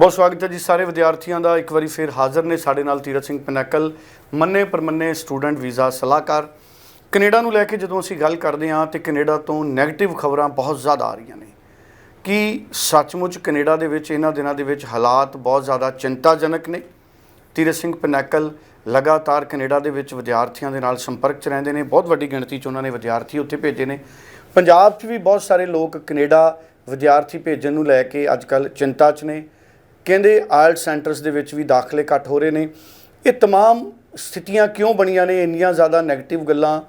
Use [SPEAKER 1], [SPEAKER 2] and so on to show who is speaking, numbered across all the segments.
[SPEAKER 1] ਬਹੁਤ ਸਵਾਗਤ ਹੈ ਜੀ ਸਾਰੇ ਵਿਦਿਆਰਥੀਆਂ ਦਾ। ਇੱਕ ਵਾਰੀ ਫਿਰ ਹਾਜ਼ਰ ਨੇ ਸਾਡੇ ਨਾਲ ਤੀਰਥ ਸਿੰਘ ਪਨੈਕਲ, ਮੰਨੇ ਪਰਮੰਨੇ ਸਟੂਡੈਂਟ ਵੀਜ਼ਾ ਸਲਾਹਕਾਰ। ਕੈਨੇਡਾ ਨੂੰ ਲੈ ਕੇ ਜਦੋਂ ਅਸੀਂ ਗੱਲ ਕਰਦੇ ਹਾਂ ਤੇ ਕੈਨੇਡਾ ਤੋਂ 네ਗੇਟਿਵ ਖਬਰਾਂ ਬਹੁਤ ਜ਼ਿਆਦਾ ਆ ਰਹੀਆਂ ਨੇ। ਕਿ ਸੱਚਮੁੱਚ ਕੈਨੇਡਾ ਦੇ ਵਿੱਚ ਇਹਨਾਂ ਦਿਨਾਂ ਦੇ ਵਿੱਚ ਹਾਲਾਤ ਬਹੁਤ ਜ਼ਿਆਦਾ ਚਿੰਤਾਜਨਕ ਨੇ? ਤੀਰਥ ਸਿੰਘ ਪਨੈਕਲ ਲਗਾਤਾਰ ਕੈਨੇਡਾ ਦੇ ਵਿੱਚ ਵਿਦਿਆਰਥੀਆਂ ਦੇ ਨਾਲ ਸੰਪਰਕ 'ਚ ਰਹਿੰਦੇ ਨੇ। ਬਹੁਤ ਵੱਡੀ ਗਿਣਤੀ 'ਚ ਉਹਨਾਂ ਨੇ ਵਿਦਿਆਰਥੀ ਉੱਥੇ ਭੇਜੇ ਨੇ। ਪੰਜਾਬ 'ਚ ਵੀ ਬਹੁਤ ਸਾਰੇ ਲੋਕ ਕੈਨੇਡਾ ਵਿਦਿਆਰਥੀ ਭੇਜਣ ਨੂੰ ਲੈ ਕੇ ਅੱਜਕੱਲ ਚਿੰਤਾ 'ਚ ਨੇ। ਕਹਿੰਦੇ ਆਇਲ ਸੈਂਟਰਸ ਦੇ ਵਿੱਚ ਵੀ ਦਾਖਲੇ ਘਟ ਹੋ ਰਹੇ ਨੇ। ਇਹ तमाम ਸਥਿਤੀਆਂ ਕਿਉਂ ਬਣੀਆਂ ਨੇ? ਇੰਨੀਆਂ ਜ਼ਿਆਦਾ ਨੈਗੇਟਿਵ ਗੱਲਾਂ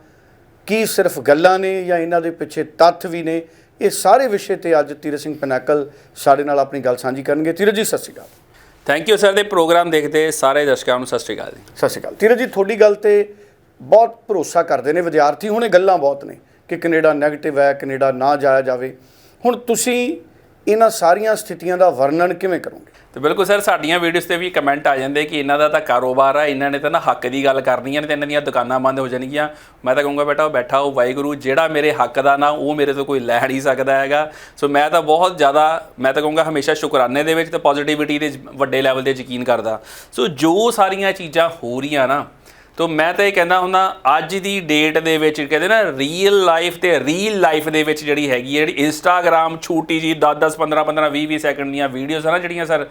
[SPEAKER 1] ਕੀ ਸਿਰਫ ਗੱਲਾਂ ਨੇ ਜਾਂ ਇਹਨਾਂ ਦੇ ਪਿੱਛੇ ਤੱਥ ਵੀ ਨੇ? ਇਹ ਸਾਰੇ ਵਿਸ਼ੇ ਤੇ ਅੱਜ ਤੀਰਜ ਸਿੰਘ ਪਨਾਕਲ ਸਾਡੇ ਨਾਲ ਆਪਣੀ ਗੱਲ ਸਾਂਝੀ ਕਰਨਗੇ। ਤੀਰਜ ਜੀ ਸਤਿ ਸ਼੍ਰੀ ਅਕਾਲ।
[SPEAKER 2] ਥੈਂਕ ਯੂ ਸਰ ਦੇ ਪ੍ਰੋਗਰਾਮ ਦੇਖਦੇ ਸਾਰੇ ਦਰਸ਼ਕਾਂ ਨੂੰ ਸਤਿ ਸ਼੍ਰੀ ਅਕਾਲ ਜੀ।
[SPEAKER 1] ਸਤਿ ਸ਼੍ਰੀ ਅਕਾਲ। ਤੀਰਜ ਜੀ ਤੁਹਾਡੀ ਗੱਲ ਤੇ ਬਹੁਤ ਭਰੋਸਾ ਕਰਦੇ ਨੇ ਵਿਦਿਆਰਥੀ। ਹੁਣੇ ਗੱਲਾਂ ਬਹੁਤ ਨੇ ਕਿ ਕੈਨੇਡਾ ਨੈਗੇਟਿਵ ਹੈ ਕੈਨੇਡਾ ਨਾ ਜਾਇਆ ਜਾਵੇ। ਹੁਣ ਤੁਸੀਂ ਇਹਨਾਂ ਸਾਰੀਆਂ ਸਥਿਤੀਆਂ ਦਾ ਵਰਣਨ ਕਿਵੇਂ ਕਰੋਗੇ?
[SPEAKER 2] ਤੇ ਬਿਲਕੁਲ ਸਰ, ਸਾਡੀਆਂ ਵੀਡੀਓਜ਼ ਤੇ ਵੀ ਕਮੈਂਟ ਆ ਜਾਂਦੇ ਕਿ ਇਹਨਾਂ ਦਾ ਤਾਂ ਕਾਰੋਬਾਰ ਆ, ਇਹਨਾਂ ਨੇ ਤਾਂ ਨਾ ਹੱਕ ਦੀ ਗੱਲ ਕਰਨੀ ਹੈ ਤੇ ਇਹਨਾਂ ਦੀਆਂ ਦੁਕਾਨਾਂ ਬੰਦ ਹੋ ਜਾਣਗੀਆਂ। ਮੈਂ ਤਾਂ ਕਹੂੰਗਾ ਬੇਟਾ ਉਹ ਬੈਠਾ, ਉਹ ਵਾਹਿਗੁਰੂ, ਜਿਹੜਾ ਮੇਰੇ ਹੱਕ ਦਾ ਨਾ, ਉਹ ਮੇਰੇ ਤੋਂ ਕੋਈ ਲੈ ਨਹੀਂ ਸਕਦਾ ਹੈਗਾ। ਸੋ ਮੈਂ ਤਾਂ ਬਹੁਤ ਜ਼ਿਆਦਾ, ਮੈਂ ਤਾਂ ਕਹੂੰਗਾ ਹਮੇਸ਼ਾ ਸ਼ੁਕਰਾਨੇ ਦੇ ਵਿੱਚ ਤੇ ਪੋਜ਼ਿਟਿਵਿਟੀ ਦੇ ਵੱਡੇ ਲੈਵਲ ਤੇ ਯਕੀਨ ਕਰਦਾ। ਸੋ ਜੋ ਸਾਰੀਆਂ ਚੀਜ਼ਾਂ ਹੋ ਰਹੀਆਂ ਨਾ ਤੋ ਮੈਂ ਤਾਂ ਇਹ ਕਹਿੰਦਾ ਹੁੰਦਾ, ਅੱਜ ਦੀ ਡੇਟ ਦੇ ਵਿੱਚ ਕਹਿੰਦੇ ਨਾ ਰੀਅਲ ਲਾਈਫ ਤੇ ਰੀਅਲ ਲਾਈਫ ਦੇ ਵਿੱਚ ਜਿਹੜੀ ਹੈਗੀ ਹੈ ਜਿਹੜੀ ਇੰਸਟਾਗ੍ਰam ਛੋਟੀ ਜੀ 10 10 15 15 20 20 ਸੈਕਿੰਡ ਦੀਆਂ ਵੀਡੀਓਜ਼ ਆ ਨਾ ਜਿਹੜੀਆਂ ਸਰ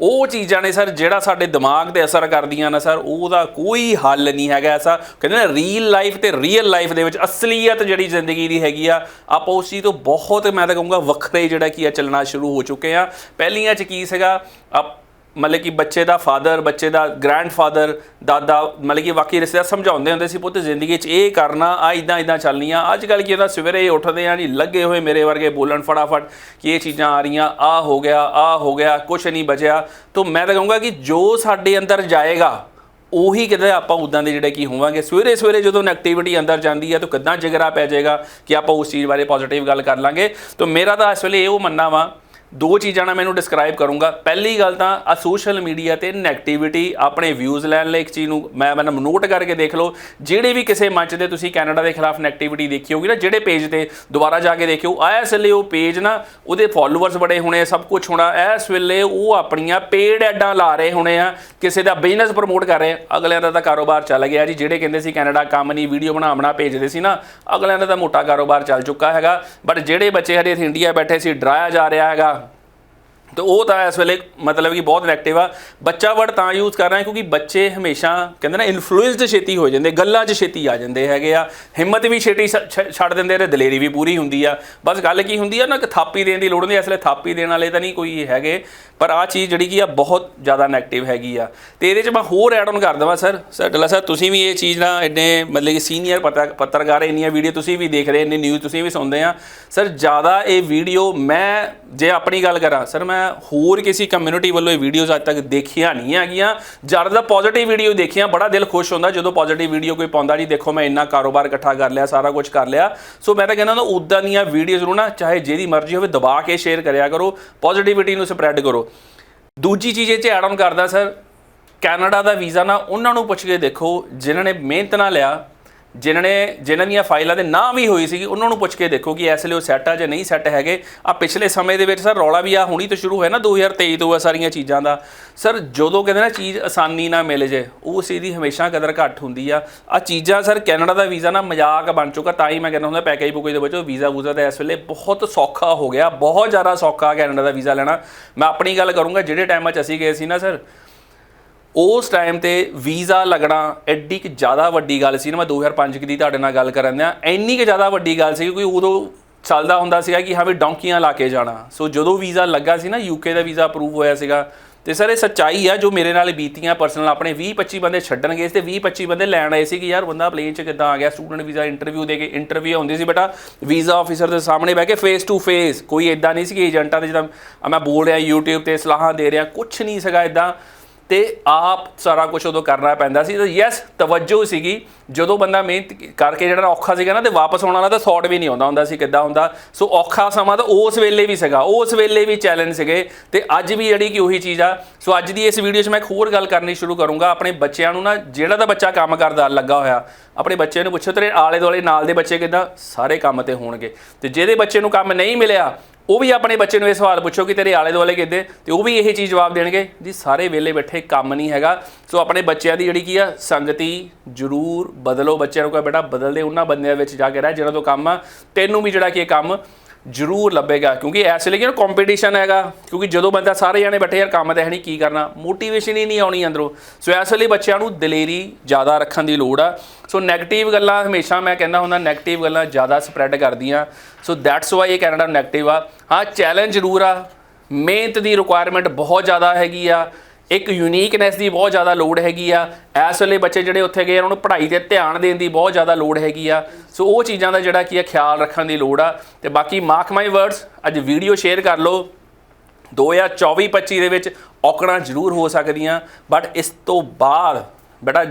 [SPEAKER 2] ਉਹ ਚੀਜ਼ਾਂ ਨੇ ਸਰ ਜਿਹੜਾ ਸਾਡੇ ਦਿਮਾਗ ਤੇ ਅਸਰ ਕਰਦੀਆਂ ਨਾ ਸਰ ਉਹਦਾ ਕੋਈ ਹੱਲ ਨਹੀਂ ਹੈਗਾ ਐਸਾ। ਕਹਿੰਦੇ ਨਾ ਰੀਅਲ ਲਾਈਫ ਤੇ ਰੀਅਲ ਲਾਈਫ ਦੇ ਵਿੱਚ ਅਸਲੀਅਤ ਜਿਹੜੀ ਜ਼ਿੰਦਗੀ ਦੀ ਹੈਗੀ ਆ, ਆਪਾਂ ਉਸ ਚੀਜ਼ ਤੋਂ ਬਹੁਤ, ਮੈਂ ਤਾਂ ਕਹੂੰਗਾ ਵੱਖਰੇ ਜਿਹੜਾ ਕੀ ਆ, ਚੱਲਣਾ ਸ਼ੁਰੂ ਹੋ ਚੁੱਕੇ ਆ। ਪਹਿਲੀਆਂ ਚ ਕੀ ਸੀਗਾ ਆਪ ਮਤਲਬ ਕਿ ਬੱਚੇ ਦਾ ਫਾਦਰ ਬੱਚੇ ਦਾ ਗ੍ਰੈਂਡਫਾਦਰ ਦਾਦਾ, ਮਤਲਬ ਕਿ ਬਾਕੀ ਰਿਸ਼ਤੇਦਾਰ ਸਮਝਾਉਂਦੇ ਹੁੰਦੇ ਸੀ, ਪੁੱਤ, ਜ਼ਿੰਦਗੀ 'ਚ ਇਹ ਕਰਨਾ, ਆ ਇਦਾਂ ਇਦਾਂ ਚੱਲਣੀਆਂ। ਅੱਜ ਕੱਲ ਕੀ ਹੁੰਦਾ, ਸਵੇਰੇ ਉੱਠਦੇ ਆ ਜੀ ਲੱਗੇ ਹੋਏ ਮੇਰੇ ਵਰਗੇ ਬੋਲਣ ਫਟਾਫਟ ਕਿ ਇਹ ਚੀਜ਼ਾਂ ਆ ਰਹੀਆਂ, ਆ ਹੋ ਗਿਆ, ਆ ਹੋ ਗਿਆ ਕੁਝ ਨਹੀਂ ਬਚਿਆ। ਤਾਂ ਮੈਂ ਤਾਂ ਕਹੂੰਗਾ ਕਿ ਜੋ ਸਾਡੇ ਅੰਦਰ ਜਾਏਗਾ, ਉਹੀ ਕਿਤੇ ਆਪਾਂ ਉਦਾਂ ਦੇ ਜਿਹੜੇ ਕੀ ਹੋਵਾਂਗੇ। ਸਵੇਰੇ ਸਵੇਰੇ ਜਦੋਂ ਨੈਗੇਟਿਵਿਟੀ ਅੰਦਰ ਜਾਂਦੀ ਹੈ ਤਾਂ ਕਿੱਦਾਂ ਜਿਗਰਾ ਪੈ ਜਾਏਗਾ ਕਿ ਆਪਾਂ ਉਸ ਚੀਜ਼ ਬਾਰੇ ਪੋਜ਼ਿਟਿਵ ਗੱਲ ਕਰ ਲਾਂਗੇ। ਤਾਂ ਮੇਰਾ ਤਾਂ ਇਸ ਵੇਲੇ ਇਹੋ ਮੰਨਣਾ ਵਾ ਦੋ ਚੀਜ਼ਾਂ ਨਾਲ ਮੈਨੂੰ ਡਿਸਕ੍ਰਾਈਬ ਕਰੂੰਗਾ। ਪਹਿਲੀ ਗੱਲ ਤਾਂ ਆ ਸੋਸ਼ਲ ਮੀਡੀਆ ਤੇ ਨੈਗੇਟਿਵਿਟੀ ਆਪਣੇ ਵਿਊਜ਼ ਲੈਣ ਲਈ ਇੱਕ ਚੀਜ਼ ਨੂੰ ਮੈਂ ਮੈਨੂੰ ਨੋਟ ਕਰਕੇ ਦੇਖ ਲਓ। ਜਿਹੜੇ ਵੀ ਕਿਸੇ ਮੰਚ ਤੇ ਤੁਸੀਂ ਕੈਨੇਡਾ ਦੇ ਖਿਲਾਫ ਨੈਗੇਟਿਵਿਟੀ ਦੇਖੀ ਹੋਗੀ ਨਾ, ਜਿਹੜੇ ਪੇਜ ਤੇ ਦੁਬਾਰਾ ਜਾ ਕੇ ਦੇਖਿਓ ਆ ਇਸ ਵੇਲੇ ਉਹ ਪੇਜ ਨਾ ਉਹਦੇ ਫਾਲੋਅਰਸ ਬੜੇ ਹੋਣੇ ਸਭ ਕੁਝ ਹੋਣਾ ਇਸ ਵੇਲੇ ਉਹ ਆਪਣੀਆਂ ਪੇਡ ਐਡਾਂ ਲਾ ਰਹੇ ਹੋਣੇ ਆ, ਕਿਸੇ ਦਾ ਬਿਜ਼ਨਸ ਪ੍ਰਮੋਟ ਕਰ ਰਹੇ ਅਗਲਿਆਂ ਦਾ ਤਾਂ ਕਾਰੋਬਾਰ ਚੱਲ ਗਿਆ ਜੀ, ਜਿਹੜੇ ਕਹਿੰਦੇ ਸੀ ਕੈਨੇਡਾ ਕੰਮ ਨਹੀਂ ਵੀਡੀਓ ਬਣਾ ਬਣਾ ਭੇਜਦੇ ਸੀ ਨਾ, ਅਗਲਿਆਂ ਦਾ ਤਾਂ ਮੋਟਾ ਕਾਰੋਬਾਰ ਚੱਲ ਚੁੱਕਾ ਹੈਗਾ। ਬਟ ਜਿਹੜੇ ਬੱਚੇ ਹਰੇ ਇੱਥੇ ਇੰਡੀਆ ਬੈਠੇ ਸੀ, ਡਰਾਇਆ ਜਾ ਰਿਹਾ ਹੈਗਾ ਤੇ ਉਹ ਤਾਂ ਇਸ ਵੇਲੇ ਮਤਲਬ ਕਿ ਬਹੁਤ ਨੈਗੇਟਿਵ ਆ। ਬੱਚਾ ਵਰਡ ਤਾਂ ਯੂਜ਼ ਕਰ ਰਹੇ ਕਿਉਂਕਿ ਬੱਚੇ ਹਮੇਸ਼ਾ ਕਹਿੰਦੇ ਨਾ ਇਨਫਲੂਐਂਸਡ ਛੇਤੀ ਹੋ ਜਾਂਦੇ, ਗੱਲਾਂ 'ਚ ਛੇਤੀ ਆ ਜਾਂਦੇ ਹੈਗੇ ਆ। ਹਿੰਮਤ ਵੀ ਛੇਤੀ ਛ- ਛੱਡ ਦਿੰਦੇ ਤੇ ਦਲੇਰੀ ਵੀ ਪੂਰੀ ਹੁੰਦੀ ਆ। ਬਸ ਗੱਲ ਕੀ ਹੁੰਦੀ ਆ ਨਾ ਕਿ ਥਾਪੀ ਦੇਣ ਦੀ ਲੋੜ ਨਹੀਂ, ਇਸ ਵੇਲੇ ਥਾਪੀ ਦੇਣ ਵਾਲੇ ਤਾਂ ਨਹੀਂ ਕੋਈ ਹੈਗੇ। ਪਰ ਆ ਚੀਜ਼ ਜਿਹੜੀ ਕੀ ਆ, ਬਹੁਤ ਜ਼ਿਆਦਾ ਨੈਗੇਟਿਵ ਹੈਗੀ ਆ। ਤੇ ਇਹਦੇ 'ਚ ਮੈਂ ਹੋਰ ਐਡ ਆਨ ਕਰ ਦਵਾਂ, ਸਰ। ਸਰ, ਡੱਲਾ ਸਰ, ਤੁਸੀਂ ਵੀ ਇਹ ਚੀਜ਼ ਨਾ ਇੰਨੇ ਮਤਲਬ ਕਿ ਸੀਨੀਅਰ ਪੱਤਰਕਾਰ ਇੰਨੀਆਂ ਵੀਡੀਓ ਤੁਸੀਂ ਵੀ ਦੇਖ ਰਹੇ, ਇੰਨੀ ਨਿਊਜ਼ ਤੁਸੀਂ ਵੀ ਸੁਣਦੇ ਆ। ਸਰ, ਜ਼ਿਆਦਾ ਇਹ ਵੀਡੀਓ ਮੈਂ ਜੇ ਆਪਣੀ ਗੱਲ ਕਰਾਂ, ਸਰ ਮੈਂ ਹੋਰ ਕਿਸੇ ਕਮਿਊਨਿਟੀ ਵੱਲੋਂ ਇਹ ਵੀਡੀਓਜ਼ ਅੱਜ ਤੱਕ ਦੇਖੀਆਂ ਨਹੀਂ ਹੈਗੀਆਂ। ਜ਼ਿਆਦਾ ਪੋਜ਼ਿਟਿਵ ਵੀਡੀਓ ਦੇਖੀਆਂ, ਬੜਾ ਦਿਲ ਖੁਸ਼ ਹੁੰਦਾ ਜਦੋਂ ਪੋਜ਼ਿਟਿਵ ਵੀਡੀਓ ਕੋਈ ਪਾਉਂਦਾ ਜੀ, ਦੇਖੋ ਮੈਂ ਇੰਨਾ ਕਾਰੋਬਾਰ ਇਕੱਠਾ ਕਰ ਲਿਆ, ਸਾਰਾ ਕੁਝ ਕਰ ਲਿਆ। ਸੋ ਮੈਂ ਤਾਂ ਕਹਿੰਦਾ ਨਾ ਉਦਾਂ ਦੀਆਂ ਵੀਡੀਓਜ਼ ਨੂੰ ਨਾ ਚਾਹੇ ਜਿਹਦੀ ਮਰਜ਼ੀ ਹੋਵੇ ਦਬਾ ਕੇ ਸ਼ੇਅਰ ਕਰਿਆ ਕਰੋ ਪੋਜ਼ਿਟਿਵਿਟੀ ਨੂੰ ਸਪਰੈਡ ਕਰੋ। ਦੂਜੀ ਚੀਜ਼ ਇਹ ਚ ਐਡ ਆਨ ਕਰਦਾ ਸਰ ਕੈਨੇਡਾ ਦਾ ਵੀਜ਼ਾ ਨਾ ਉਹਨਾਂ ਨੂੰ ਪੁੱਛ ਕੇ ਦੇਖੋ, ਜਿਨ੍ਹਾਂ ਨੇ ਮਿਹਨਤ ਨਾਲ ਲਿਆ ਜਿਨ੍ਹਾਂ ਨੇ ਜਿਨ੍ਹਾਂ ਦੀਆਂ ਫਾਈਲਾਂ ਦੇ ਨਾਂ ਵੀ ਹੋਈ ਸੀਗੀ, ਉਹਨਾਂ ਨੂੰ ਪੁੱਛ ਕੇ ਦੇਖੋ ਕਿ ਇਸ ਲਈ ਉਹ ਸੈੱਟ ਆ ਜਾਂ ਨਹੀਂ ਸੈੱਟ ਹੈਗੇ। ਆ ਪਿਛਲੇ ਸਮੇਂ ਦੇ ਵਿੱਚ ਸਰ ਰੌਲਾ ਵੀ ਆ, ਹੁਣੀ ਤੋਂ ਸ਼ੁਰੂ ਹੋਇਆ ਨਾ 2023 ਤੋਂ ਆ ਸਾਰੀਆਂ ਚੀਜ਼ਾਂ ਦਾ। ਸਰ ਜਦੋਂ ਕਹਿੰਦੇ ਨਾ ਚੀਜ਼ ਆਸਾਨੀ ਨਾਲ ਮਿਲ ਜੇ ਉਸ ਚੀਜ਼ ਦੀ ਹਮੇਸ਼ਾ ਕਦਰ ਘੱਟ ਹੁੰਦੀ ਆ। ਆ ਚੀਜ਼ਾਂ ਸਰ ਕੈਨੇਡਾ ਦਾ ਵੀਜ਼ਾ ਨਾ ਮਜ਼ਾਕ ਬਣ ਚੁੱਕਾ, ਤਾਂ ਹੀ ਮੈਂ ਕਹਿੰਦਾ ਹੁੰਦਾ ਪੈਕੇਜ ਪੁਕੇਜ ਦੇ ਵਿੱਚ ਵੀਜ਼ਾ ਵੂਜ਼ਾ ਦਾ ਇਸ ਵੇਲੇ ਬਹੁਤ ਸੌਖਾ ਹੋ ਗਿਆ, ਬਹੁਤ ਜ਼ਿਆਦਾ ਸੌਖਾ ਕੈਨੇਡਾ ਦਾ ਵੀਜ਼ਾ ਲੈਣਾ। ਮੈਂ ਆਪਣੀ ਗੱਲ ਕਰੂੰਗਾ, ਜਿਹੜੇ ਟਾਈਮ 'ਚ ਅਸੀਂ ਗਏ ਸੀ ਨਾ ਸਰ ਉਸ ਟਾਈਮ ਤੇ ਵੀਜ਼ਾ ਲੱਗਣਾ ਐਡੀ ਕਿ ਜ਼ਿਆਦਾ ਵੱਡੀ ਗੱਲ ਸੀ ਨਾ, ਮੈਂ 2005 ਦੀ ਤੁਹਾਡੇ ਨਾਲ ਗੱਲ ਕਰਨ ਦਿਆਂ ਇੰਨੀ ਕਿ ਜ਼ਿਆਦਾ ਵੱਡੀ ਗੱਲ ਸੀ ਕਿ ਉਦੋਂ ਚੱਲਦਾ ਹੁੰਦਾ ਸੀਗਾ ਕਿ ਹਾਂ ਵੀ ਡੌਂਕੀਆਂ ਲਾ ਕੇ ਜਾਣਾ। ਸੋ ਜਦੋਂ ਵੀਜ਼ਾ ਲੱਗਾ ਸੀ ਨਾ ਯੂਕੇ ਦਾ ਵੀਜ਼ਾ ਅਪਰੂਵ ਹੋਇਆ ਸੀਗਾ, ਤੇ ਸਰ ਇਹ ਸੱਚਾਈ ਆ, ਜੋ ਮੇਰੇ ਨਾਲ ਬੀਤੀਆਂ ਪਰਸਨਲ ਆਪਣੇ 20 25 ਬੰਦੇ ਛੱਡਣ ਗਏ ਸੀ ਤੇ 20 25 ਬੰਦੇ ਲੈਣ ਆਏ ਸੀ ਕਿ ਯਾਰ ਬੰਦਾ ਪਲੇਨ 'ਚ ਕਿੱਦਾਂ ਆ ਗਿਆ ਸਟੂਡੈਂਟ ਵੀਜ਼ਾ ਇੰਟਰਵਿਊ ਦੇ ਕੇ ਇੰਟਰਵਿਊ ਹੁੰਦੀ ਸੀ, ਬੇਟਾ ਵੀਜ਼ਾ ਆਫੀਸਰ ਦੇ ਸਾਹਮਣੇ ਬਹਿ ਕੇ ਫੇਸ ਟੂ ਫੇਸ ਕੋਈ ਇਦਾਂ ਨਹੀਂ ਸੀ ਕਿ ਏਜੰਟਾਂ ਦੇ ਜਿੱਦਾਂ ਮੈਂ ਬੋਲ ਰਿਹਾ, YouTube ਤੇ ਸਲਾਹਾਂ ਦੇ ਰਿਹਾ ਕੁਝ ਨਹੀਂ ਸੀਗਾ ਇਦਾਂ ਤੇ ਆਪ ਸਾਰਾ ਕੁਝ ਉਦੋਂ ਕਰਨਾ ਪੈਂਦਾ ਸੀ ਤੇ ਯੈਸ ਤਵੱਜੋ ਸੀਗੀ। ਜਦੋਂ ਬੰਦਾ ਮਿਹਨਤ ਕਰਕੇ ਜਿਹੜਾ ਔਖਾ ਸੀਗਾ ਨਾ ਤੇ ਵਾਪਸ ਆਉਣ ਵਾਲਾ ਤਾਂ ਥੌਟ ਵੀ ਨਹੀਂ ਆਉਂਦਾ ਹੁੰਦਾ ਸੀ ਕਿੱਦਾਂ ਹੁੰਦਾ। ਸੋ ਔਖਾ ਸਮਾਂ ਤਾਂ ਉਸ ਵੇਲੇ ਵੀ ਸੀਗਾ, ਉਸ ਵੇਲੇ ਵੀ ਚੈਲੰਜ ਸੀਗੇ ਤੇ ਅੱਜ ਵੀ ਜਿਹੜੀ ਕਿ ਉਹੀ ਚੀਜ਼ ਆ। ਸੋ ਅੱਜ ਦੀ ਇਸ ਵੀਡੀਓ 'ਚ ਮੈਂ ਇੱਕ ਹੋਰ ਗੱਲ ਕਰਨੀ ਸ਼ੁਰੂ ਕਰੂੰਗਾ। ਆਪਣੇ ਬੱਚਿਆਂ ਨੂੰ ਨਾ ਜਿਹੜਾ ਤਾਂ ਬੱਚਾ ਕੰਮ ਕਰਦਾ, ਲੱਗਾ ਹੋਇਆ, ਆਪਣੇ ਬੱਚੇ ਨੂੰ ਪੁੱਛੋ ਤੇਰੇ ਆਲੇ ਦੁਆਲੇ ਨਾਲ ਦੇ ਬੱਚੇ ਕਿੱਦਾਂ? ਸਾਰੇ ਕੰਮ ਤੇ ਹੋਣਗੇ। ਤੇ ਜਿਹਦੇ ਬੱਚੇ ਨੂੰ ਕੰਮ ਨਹੀਂ ਮਿਲਿਆ ਉਹ ਵੀ ਆਪਣੇ ਬੱਚੇ ਨੂੰ ਇਹ ਸਵਾਲ ਪੁੱਛੋ ਕਿ ਤੇਰੇ ਆਲੇ ਦੁਆਲੇ ਕਿੱਦੇ ਤੇ ਉਹ ਵੀ ਇਹ ਚੀਜ਼ ਜਵਾਬ ਦੇਣਗੇ ਜੀ ਸਾਰੇ ਵਿਹਲੇ ਬੈਠੇ ਕੰਮ ਨਹੀਂ ਹੈਗਾ। ਸੋ ਆਪਣੇ ਬੱਚਿਆਂ ਦੀ ਜਿਹੜੀ ਕੀ ਆ, ਸੰਗਤੀ ਜ਼ਰੂਰ ਬਦਲੋ ਬੱਚਿਆਂ ਨੂੰ ਕਹੋ ਬੇਟਾ, ਬਦਲਦੇ ਉਹਨਾਂ ਬੰਦਿਆਂ ਵਿੱਚ ਜਾ ਕੇ ਰਹਿ ਜਿਹਨਾਂ ਤੋਂ ਕੰਮ ਆ। ਤੈਨੂੰ ਵੀ ਜਿਹੜਾ ਕਿ ਇਹ ਕੰਮ ਜ਼ਰੂਰ ਲੱਭੇਗਾ, ਕਿਉਂਕਿ ਇਸ ਲਈ ਕਿ ਕੰਪੀਟੀਸ਼ਨ ਹੈਗਾ, ਕਿਉਂਕਿ ਜਦੋਂ ਬੰਦਾ ਸਾਰੇ ਜਾਣੇ ਬੈਠੇ, ਯਾਰ ਕੰਮ ਤਾਂ ਹੈ ਨਹੀਂ ਕੀ ਕਰਨਾ? ਮੋਟੀਵੇਸ਼ਨ ਹੀ ਨਹੀਂ ਆਉਣੀ ਅੰਦਰੋਂ। ਸੋ ਇਸ ਲਈ ਬੱਚਿਆਂ ਨੂੰ ਦਲੇਰੀ ਜ਼ਿਆਦਾ ਰੱਖਣ ਦੀ ਲੋੜ ਆ। ਸੋ 네ਗੇਟਿਵ ਗੱਲਾਂ ਹਮੇਸ਼ਾ ਮੈਂ ਕਹਿੰਦਾ ਹੁੰਦਾ 네ਗੇਟਿਵ ਗੱਲਾਂ ਜ਼ਿਆਦਾ ਸਪਰੈਡ ਕਰਦੀਆਂ। ਸੋ ਦੈਟਸ ਵਾਈ ਇਹ ਕੈਨੇਡਾ 네ਗੇਟਿਵ ਆ। ਹਾਂ ਚੈਲੰਜ ਜ਼ਰੂਰ ਆ। ਮਿਹਨਤ ਦੀ ਰਿਕੁਆਇਰਮੈਂਟ ਬਹੁਤ ਜ਼ਿਆਦਾ ਹੈਗੀ ਆ। ਇੱਕ ਯੂਨੀਕਨੈਸ ਦੀ ਬਹੁਤ ਜ਼ਿਆਦਾ ਲੋੜ ਹੈਗੀ ਆ। ਇਸ ਵੇਲੇ ਬੱਚੇ ਜਿਹੜੇ ਉੱਥੇ ਗਏ ਉਹਨਾਂ ਨੂੰ ਪੜ੍ਹਾਈ ਤੇ ਧਿਆਨ ਦੇਣ ਦੀ ਬਹੁਤ ਜ਼ਿਆਦਾ ਲੋੜ ਹੈਗੀ ਆ। ਸੋ ਉਹ ਚੀਜ਼ਾਂ ਦਾ ਜਿਹੜਾ ਕੀ ਆ, ਖਿਆਲ ਰੱਖਣ ਦੀ ਲੋੜ ਆ। ਤੇ ਬਾਕੀ ਮਾਰਕ ਮਾਈ ਵਰਡਸ ਅੱਜ ਵੀਡੀਓ ਸ਼ੇਅਰ ਕਰ ਲਓ। 2024-25 ਦੇ ਵਿੱਚ ਔਕੜਾਂ ਜ਼ਰੂਰ ਹੋ ਸਕਦੀਆਂ ਬਟ ਇਸ ਤੋਂ ਬਾਅਦ, ਬੇਟਾ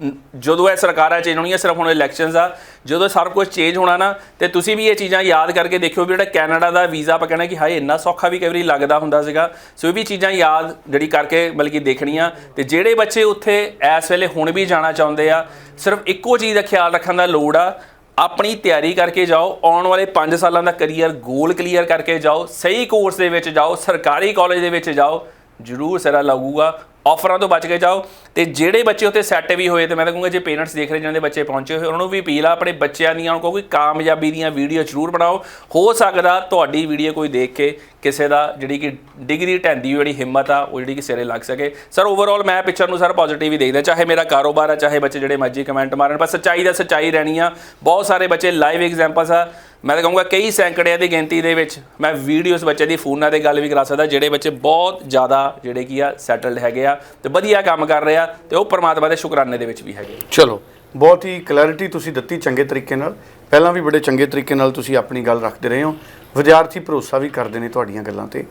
[SPEAKER 2] ਜਦੋਂ ਇਹ ਸਰਕਾਰਾਂ ਚੇਂਜ ਹੋਣੀਆਂ ਸਿਰਫ ਹੁਣ ਇਲੈਕਸ਼ਨਸ ਆ, ਜਦੋਂ ਸਾਰਾ ਕੁਝ ਚੇਂਜ ਹੋਣਾ ਨਾ, ਤੇ ਤੁਸੀਂ ਵੀ ਇਹ ਚੀਜ਼ਾਂ ਯਾਦ ਕਰਕੇ ਦੇਖਿਓ ਵੀ ਜਿਹੜਾ ਕੈਨੇਡਾ ਦਾ ਵੀਜ਼ਾ ਆਪਾਂ ਕਹਿਣਾ ਕਿ ਹਾਏ, ਇੰਨਾ ਸੌਖਾ ਵੀ ਕਈ ਵਾਰੀ ਲੱਗਦਾ ਹੁੰਦਾ ਸੀਗਾ। ਸੋ ਇਹ ਵੀ ਚੀਜ਼ਾਂ ਯਾਦ ਜਿਹੜੀ ਕਰਕੇ ਬਲਕਿ ਦੇਖਣੀਆਂ, ਤੇ ਜਿਹੜੇ ਬੱਚੇ ਉੱਥੇ ਇਸ ਵੇਲੇ ਹੁਣ ਵੀ ਜਾਣਾ ਚਾਹੁੰਦੇ ਆ, ਸਿਰਫ ਇੱਕੋ ਚੀਜ਼ ਦਾ ਖਿਆਲ ਰੱਖਣ ਦਾ ਲੋੜ ਆ, ਆਪਣੀ ਤਿਆਰੀ ਕਰਕੇ ਜਾਓ, ਆਉਣ ਵਾਲੇ 5 ਸਾਲਾਂ ਦਾ ਕੈਰੀਅਰ ਗੋਲ ਕਲੀਅਰ ਕਰਕੇ ਜਾਓ, ਸਹੀ ਕੋਰਸ ਦੇ ਵਿੱਚ ਜਾਓ, ਸਰਕਾਰੀ ਕਾਲਜ ਦੇ ਵਿੱਚ ਜਾਓ, ਜ਼ਰੂਰ ਸਾਰਾ ਲੱਗੂਗਾ। ਆਫਰਾਂ ਤੋਂ ਬਚ ਕੇ ਜਾਓ ਤੇ ਜਿਹੜੇ ਬੱਚੇ ਉੱਥੇ ਸੈੱਟ ਵੀ ਹੋਏ, ਤੇ ਮੈਂ ਤਾਂ ਕਹੂੰਗਾ ਜੇ ਪੇਰੈਂਟਸ ਦੇਖ ਰਹੇ ਜਿਹਨਾਂ ਦੇ ਬੱਚੇ ਪਹੁੰਚੇ ਹੋਏ, ਉਹਨਾਂ ਨੂੰ ਵੀ ਅਪੀਲ ਆ ਆਪਣੇ ਬੱਚਿਆਂ ਦੀਆਂ ਕੋਈ ਕਾਮਯਾਬੀ ਦੀਆਂ ਵੀਡੀਓ ਜ਼ਰੂਰ ਬਣਾਓ। ਹੋ ਸਕਦਾ ਤੁਹਾਡੀ ਵੀਡੀਓ ਕੋਈ ਦੇਖ ਕੇ ਕਿਸੇ ਦਾ ਜਿਹੜੀ ਕਿ ਡਿਗਰੀ ਢੈਂਦੀ ਜਿਹੜੀ ਹਿੰਮਤ ਆ, ਉਹ ਜਿਹੜੀ ਕਿ ਸਿਰੇ ਲੱਗ ਸਕੇ। ਸਰ ਓਵਰਆਲ ਮੈਂ ਪਿਕਚਰ ਨੂੰ ਸਰ ਪੋਜ਼ਿਟਿਵ ਹੀ ਦੇਖਦਾ, ਚਾਹੇ ਮੇਰਾ ਕਾਰੋਬਾਰ ਆ, ਚਾਹੇ ਬੱਚੇ ਜਿਹੜੇ ਮਰਜ਼ੀ ਕਮੈਂਟ ਮਾਰਨ, ਪਰ ਸੱਚਾਈ ਦਾ ਸੱਚਾਈ ਰਹਿਣੀ ਆ। ਬਹੁਤ ਸਾਰੇ ਬੱਚੇ ਲਾਈਵ ਐਗਜ਼ਾਮਪਲਸ ਆ ਮੈਂ ਤਾਂ ਕਹੂੰਗਾ ਕਈ ਸੈਂਕੜਿਆਂ ਦੀ ਗਿਣਤੀ ਦੇ ਵਿੱਚ ਮੈਂ ਵੀਡੀਓਸ ਬੱਚੇ ਦੀ ਫੋਨਾਂ ਤੇ ਗੱਲ ਵੀ ਕਰਾ ਸਕਦਾ, ਜਿਹੜੇ ਬੱਚੇ ਬਹੁਤ ਜ਼ਿਆਦਾ ਜਿਹੜੇ ਕੀ ਆ ਸੈਟਲਡ ਹੈਗੇ ਆ ਤੇ ਵਧੀਆ ਕੰਮ ਕਰ ਰਹੇ ਆ ਤੇ ਉਹ ਪਰਮਾਤਮਾ ਦੇ ਸ਼ੁਕਰਾਨੇ ਦੇ ਵਿੱਚ ਵੀ ਹੈਗੇ
[SPEAKER 1] ਚਲੋ, ਬਹੁਤ ਹੀ ਕਲੈਰਿਟੀ ਤੁਸੀਂ ਦਿੱਤੀ ਚੰਗੇ ਤਰੀਕੇ ਨਾਲ। ਪਹਿਲਾਂ ਵੀ ਬੜੇ ਚੰਗੇ ਤਰੀਕੇ ਨਾਲ ਤੁਸੀਂ ਆਪਣੀ ਗੱਲ ਰੱਖਦੇ ਰਹੇ ਹੋ। ਵਿਦਿਆਰਥੀ ਭਰੋਸਾ ਵੀ ਕਰਦੇ ਨੇ ਤੁਹਾਡੀਆਂ ਗੱਲਾਂ ਤੇ।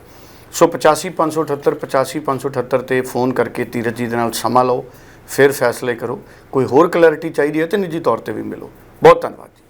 [SPEAKER 1] ਸੋ 85578 85578 ਤੇ ਫੋਨ ਕਰਕੇ ਧੀਰਜ ਜੀ ਦੇ ਨਾਲ ਸਮਾਂ ਲਓ, ਫਿਰ ਫੈਸਲੇ ਕਰੋ। ਕੋਈ ਹੋਰ ਕਲੈਰਿਟੀ ਚਾਹੀਦੀ ਹੈ ਤੇ ਨਿੱਜੀ ਤੌਰ ਤੇ ਵੀ ਮਿਲੋ। ਬਹੁਤ ਧੰਨਵਾਦ ਜੀ।